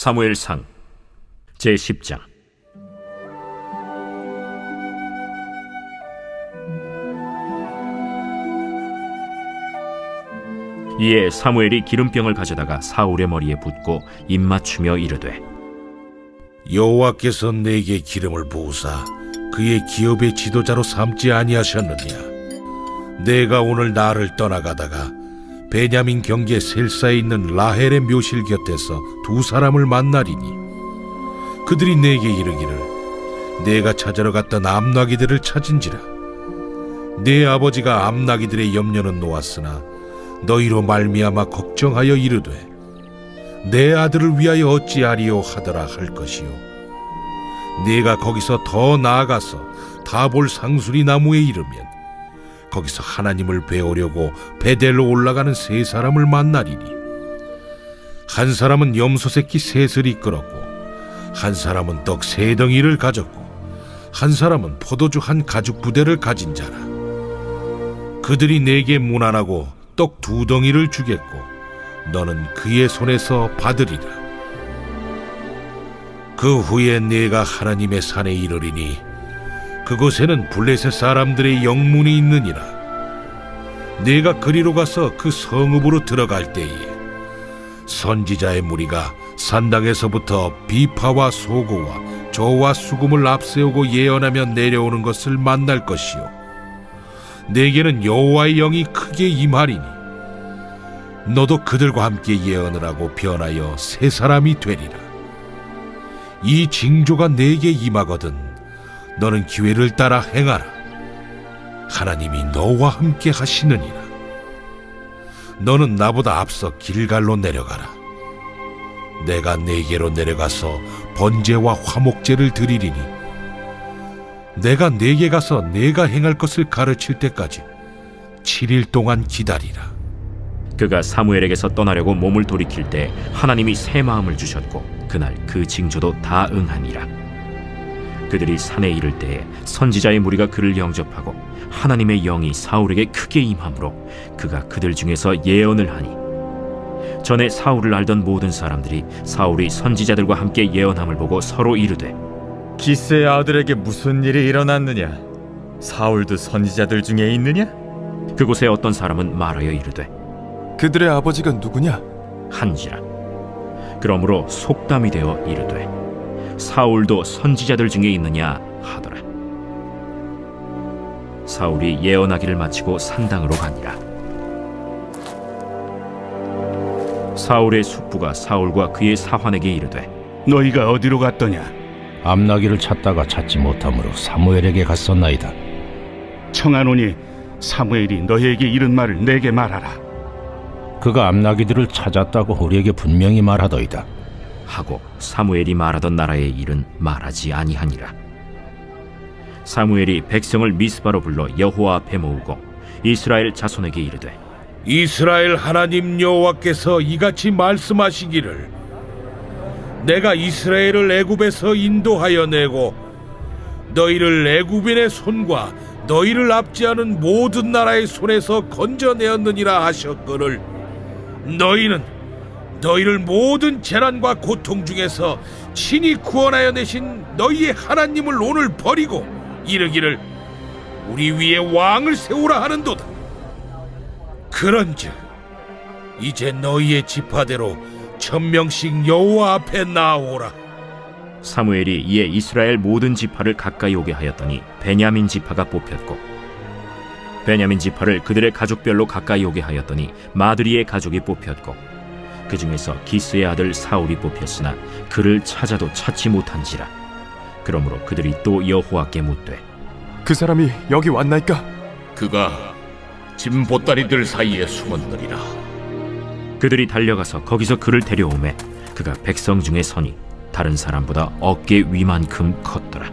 사무엘상 제10장. 이에 사무엘이 기름병을 가져다가 사울의 머리에 붓고 입 맞추며 이르되 여호와께서 내게 기름을 부으사 그의 기업의 지도자로 삼지 아니하셨느냐? 내가 오늘 나를 떠나가다가 베냐민 경계 셀사에 있는 라헬의 묘실 곁에서 두 사람을 만나리니 그들이 내게 이르기를 내가 찾으러 갔던 암나기들을 찾은지라. 내 아버지가 암나기들의 염려는 놓았으나 너희로 말미암아 걱정하여 이르되 내 아들을 위하여 어찌하리요 하더라 할 것이요. 네가 거기서 더 나아가서 다볼 상수리 나무에 이르면 거기서 하나님을 배우려고 베델로 올라가는 세 사람을 만나리니 한 사람은 염소 새끼 셋을 이끌었고 한 사람은 떡 세 덩이를 가졌고 한 사람은 포도주 한 가죽 부대를 가진 자라 그들이 내게 무난하고 떡 두 덩이를 주겠고 너는 그의 손에서 받으리라. 그 후에 내가 하나님의 산에 이르리니 그곳에는 블레셋 사람들의 영문이 있느니라. 내가 그리로 가서 그 성읍으로 들어갈 때에 선지자의 무리가 산당에서부터 비파와 소고와 저와 수금을 앞세우고 예언하며 내려오는 것을 만날 것이요. 내게는 여호와의 영이 크게 임하리니 너도 그들과 함께 예언을 하고 변하여 새 사람이 되리라. 이 징조가 내게 임하거든 너는 기회를 따라 행하라. 하나님이 너와 함께 하시느니라. 너는 나보다 앞서 길갈로 내려가라. 내가 내게로 내려가서 번제와 화목제를 드리리니 내가 내게 가서 내가 행할 것을 가르칠 때까지 7일 동안 기다리라. 그가 사무엘에게서 떠나려고 몸을 돌이킬 때 하나님이 새 마음을 주셨고 그날 그 징조도 다 응하니라 그들이 산에 이를 때에 선지자의 무리가 그를 영접하고 하나님의 영이 사울에게 크게 임함으로 그가 그들 중에서 예언을 하니 전에 사울을 알던 모든 사람들이 사울이 선지자들과 함께 예언함을 보고 서로 이르되 기스의 아들에게 무슨 일이 일어났느냐? 사울도 선지자들 중에 있느냐? 그곳에 어떤 사람은 말하여 이르되 그들의 아버지가 누구냐? 한지라 그러므로 속담이 되어 이르되 사울도 선지자들 중에 있느냐 하더라 사울이 예언하기를 마치고 산당으로 가니라 사울의 숙부가 사울과 그의 사환에게 이르되 너희가 어디로 갔더냐? 암나기를 찾다가 찾지 못하므로 사무엘에게 갔었나이다. 청하노니 사무엘이 너희에게 이른 말을 내게 말하라. 그가 암나기들을 찾았다고 우리에게 분명히 말하더이다. 하고 사무엘이 말하던 나라의 일은 말하지 아니하니라. 사무엘이 백성을 미스바로 불러 여호와 앞에 모으고 이스라엘 자손에게 이르되 이스라엘 하나님 여호와께서 이같이 말씀하시기를 내가 이스라엘을 애굽에서 인도하여 내고 너희를 애굽인의 손과 너희를 압지하는 모든 나라의 손에서 건져내었느니라 하셨거늘 너희는 너희를 모든 재난과 고통 중에서 친히 구원하여 내신 너희의 하나님을 오늘 버리고 이르기를 우리 위에 왕을 세우라 하는도다 그런즉 이제 너희의 지파대로 천명씩 여호와 앞에 나오라. 사무엘이 이에 이스라엘 모든 지파를 가까이 오게 하였더니 베냐민 지파가 뽑혔고 베냐민 지파를 그들의 가족별로 가까이 오게 하였더니 마드리의 가족이 뽑혔고 그 중에서 기스의 아들 사울이 뽑혔으나 그를 찾아도 찾지 못한지라 그러므로 그들이 또 여호와께 묻되 그 사람이 여기 왔나이까? 그가 짐 보따리들 사이에 숨었느니라. 그들이 달려가서 거기서 그를 데려오매 그가 백성 중에 서니 다른 사람보다 어깨 위만큼 컸더라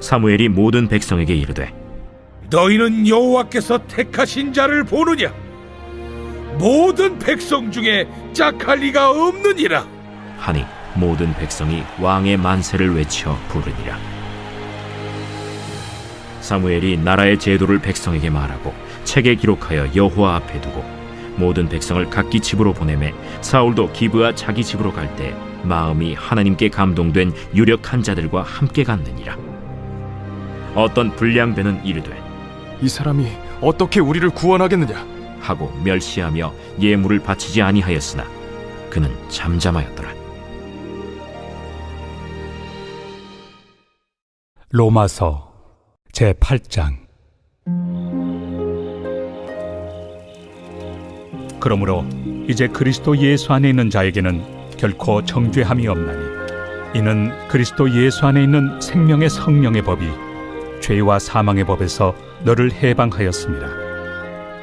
사무엘이 모든 백성에게 이르되 너희는 여호와께서 택하신 자를 보느냐? 모든 백성 중에 짝할 리가 없느니라. 하니 모든 백성이 왕의 만세를 외쳐 부르니라 사무엘이 나라의 제도를 백성에게 말하고 책에 기록하여 여호와 앞에 두고 모든 백성을 각기 집으로 보내매 사울도 기브와 자기 집으로 갈 때 마음이 하나님께 감동된 유력한 자들과 함께 갔느니라 어떤 불량배는 이르되 이 사람이 어떻게 우리를 구원하겠느냐? 하고 멸시하며 예물을 바치지 아니하였으나 그는 잠잠하였더라 로마서 제 8장 그러므로 이제 그리스도 예수 안에 있는 자에게는 결코 정죄함이 없나니 이는 그리스도 예수 안에 있는 생명의 성령의 법이 죄와 사망의 법에서 너를 해방하였습니다.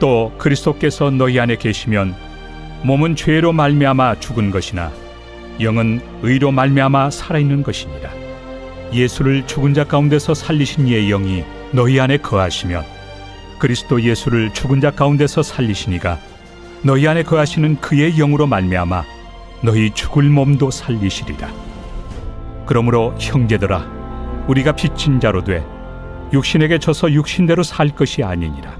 또 그리스도께서 너희 안에 계시면 몸은 죄로 말미암아 죽은 것이나 영은 의로 말미암아 살아있는 것이니라. 예수를 죽은 자 가운데서 살리신 이의 영이 너희 안에 거하시면 그리스도 예수를 죽은 자 가운데서 살리시니가 너희 안에 거하시는 그의 영으로 말미암아 너희 죽을 몸도 살리시리라. 그러므로 형제들아 우리가 빚진 자로 돼 육신에게 져서 육신대로 살 것이 아니니라.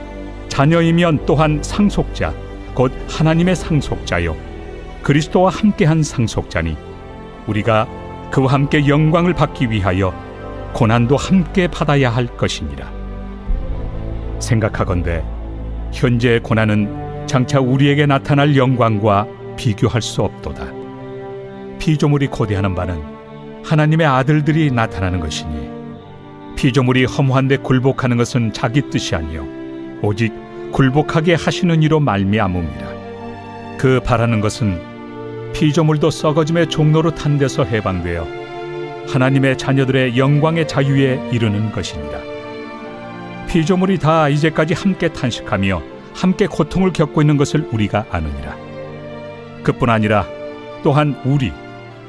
자녀이면 또한 상속자 곧 하나님의 상속자요 그리스도와 함께한 상속자니 우리가 그와 함께 영광을 받기 위하여 고난도 함께 받아야 할 것이니라. 생각하건대 현재의 고난은 장차 우리에게 나타날 영광과 비교할 수 없도다. 피조물이 고대하는 바는 하나님의 아들들이 나타나는 것이니 피조물이 허무한데 굴복하는 것은 자기 뜻이 아니요 오직 굴복하게 하시는 이로 말미암음이라. 그 바라는 것은 피조물도 썩어짐의 종로로 탄 데서 해방되어 하나님의 자녀들의 영광의 자유에 이르는 것이니라. 피조물이 다 이제까지 함께 탄식하며 함께 고통을 겪고 있는 것을 우리가 아느니라. 그뿐 아니라 또한 우리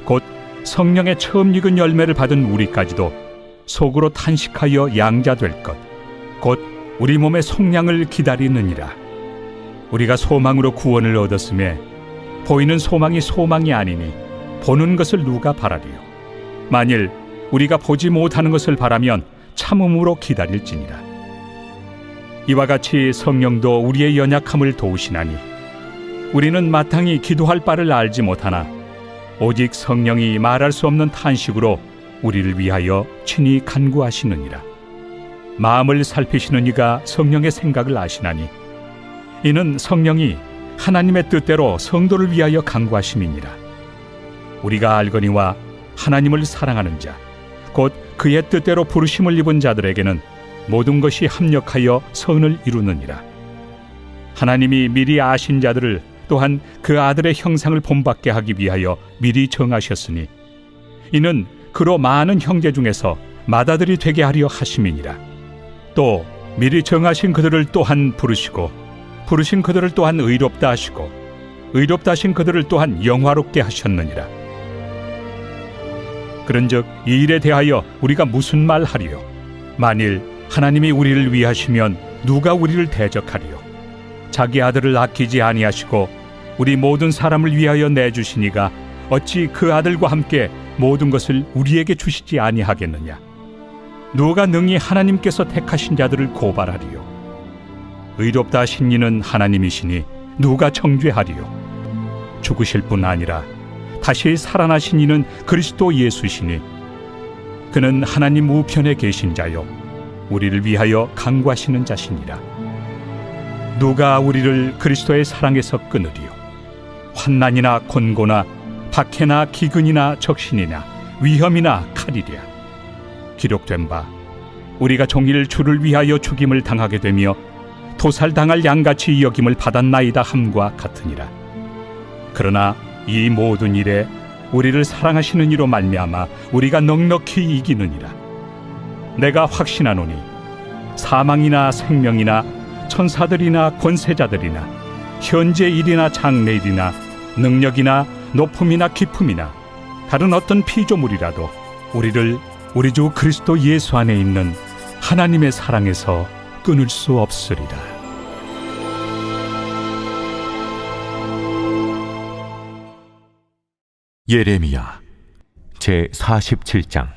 곧 성령의 처음 익은 열매를 받은 우리까지도 속으로 탄식하여 양자될 것, 곧 우리 몸의 속량을 기다리느니라. 우리가 소망으로 구원을 얻었음에 보이는 소망이 소망이 아니니 보는 것을 누가 바라리요? 만일 우리가 보지 못하는 것을 바라면 참음으로 기다릴지니라. 이와 같이 성령도 우리의 연약함을 도우시나니 우리는 마땅히 기도할 바를 알지 못하나 오직 성령이 말할 수 없는 탄식으로 우리를 위하여 친히 간구하시느니라 마음을 살피시는 이가 성령의 생각을 아시나니 이는 성령이 하나님의 뜻대로 성도를 위하여 간구하심이니라. 우리가 알거니와 하나님을 사랑하는 자, 곧 그의 뜻대로 부르심을 입은 자들에게는 모든 것이 합력하여 선을 이루느니라. 하나님이 미리 아신 자들을 또한 그 아들의 형상을 본받게 하기 위하여 미리 정하셨으니 이는 그로 많은 형제 중에서 맏아들이 되게 하려 하심이니라. 또 미리 정하신 그들을 또한 부르시고 부르신 그들을 또한 의롭다 하시고 의롭다 하신 그들을 또한 영화롭게 하셨느니라. 그런즉 이 일에 대하여 우리가 무슨 말 하리요? 만일 하나님이 우리를 위하시면 누가 우리를 대적하리요? 자기 아들을 아끼지 아니하시고 우리 모든 사람을 위하여 내주시니가 어찌 그 아들과 함께 모든 것을 우리에게 주시지 아니하겠느냐 누가 능히 하나님께서 택하신 자들을 고발하리요? 의롭다 하신 이는 하나님이시니 누가 정죄하리요? 죽으실 뿐 아니라 다시 살아나신 이는 그리스도 예수시니 그는 하나님 우편에 계신 자요 우리를 위하여 강구하시는 자시니라. 누가 우리를 그리스도의 사랑에서 끊으리요? 환난이나 곤고나 박해나 기근이나 적신이나 위험이나 칼이랴 기록된 바 우리가 종일 주를 위하여 죽임을 당하게 되며 도살당할 양같이 여김을 받았나이다 함과 같으니라. 그러나 이 모든 일에 우리를 사랑하시는 이로 말미암아 우리가 넉넉히 이기느니라. 내가 확신하노니 사망이나 생명이나 천사들이나 권세자들이나 현재 일이나 장래 일이나 능력이나 높음이나 깊음이나 다른 어떤 피조물이라도 우리를 우리 주 그리스도 예수 안에 있는 하나님의 사랑에서 끊을 수 없으리라. 예레미야 제 47장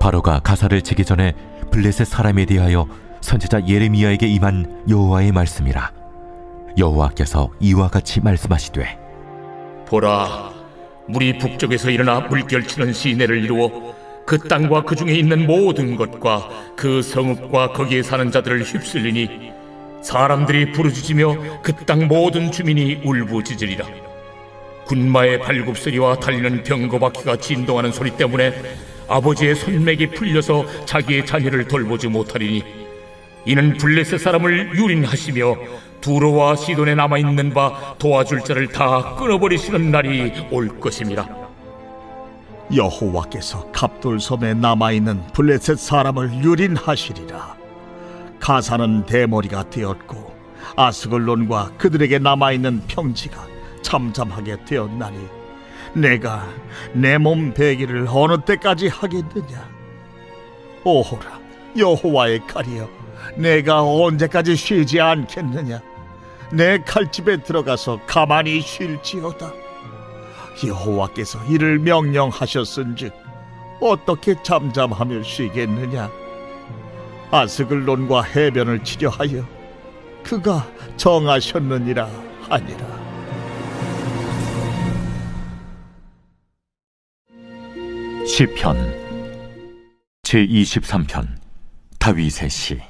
바로가 가사를 치기 전에 블레셋 사람에 대하여 선지자 예레미야에게 임한 여호와의 말씀이라 여호와께서 이와 같이 말씀하시되 보라, 물이 북쪽에서 일어나 물결치는 시내를 이루어 그 땅과 그 중에 있는 모든 것과 그 성읍과 거기에 사는 자들을 휩쓸리니 사람들이 부르짖으며 그 땅 모든 주민이 울부짖으리라. 군마의 발굽소리와 달리는 병거바퀴가 진동하는 소리 때문에 아버지의 손맥이 풀려서 자기의 자녀를 돌보지 못하리니 이는 블레셋 사람을 유린하시며 두로와 시돈에 남아 있는 바 도와줄 자를 다 끊어버리시는 날이 올 것입니다. 여호와께서 갑돌섬에 남아 있는 블레셋 사람을 유린하시리라. 가사는 대머리가 되었고 아스글론과 그들에게 남아 있는 평지가 잠잠하게 되었나니 내가 내 몸 베기를 어느 때까지 하겠느냐? 오호라 여호와의 칼이여 내가 언제까지 쉬지 않겠느냐? 내 칼집에 들어가서 가만히 쉴지어다. 여호와께서 이를 명령하셨은즉 어떻게 잠잠하며 쉬겠느냐? 아스글론과 해변을 치려하여 그가 정하셨느니라 하니라. 시편 제 23편 다윗의 시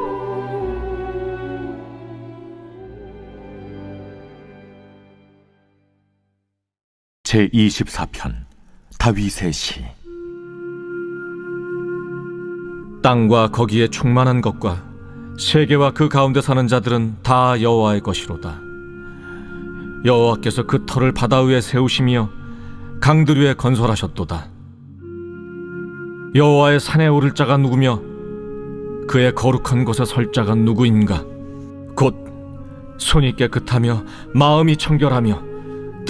제 24편 다윗의 시 땅과 거기에 충만한 것과 세계와 그 가운데 사는 자들은 다 여호와의 것이로다. 여호와께서 그 터를 바다 위에 세우시며 강들 위에 건설하셨도다. 여호와의 산에 오를 자가 누구며 그의 거룩한 곳에 설 자가 누구인가? 곧 손이 깨끗하며 마음이 청결하며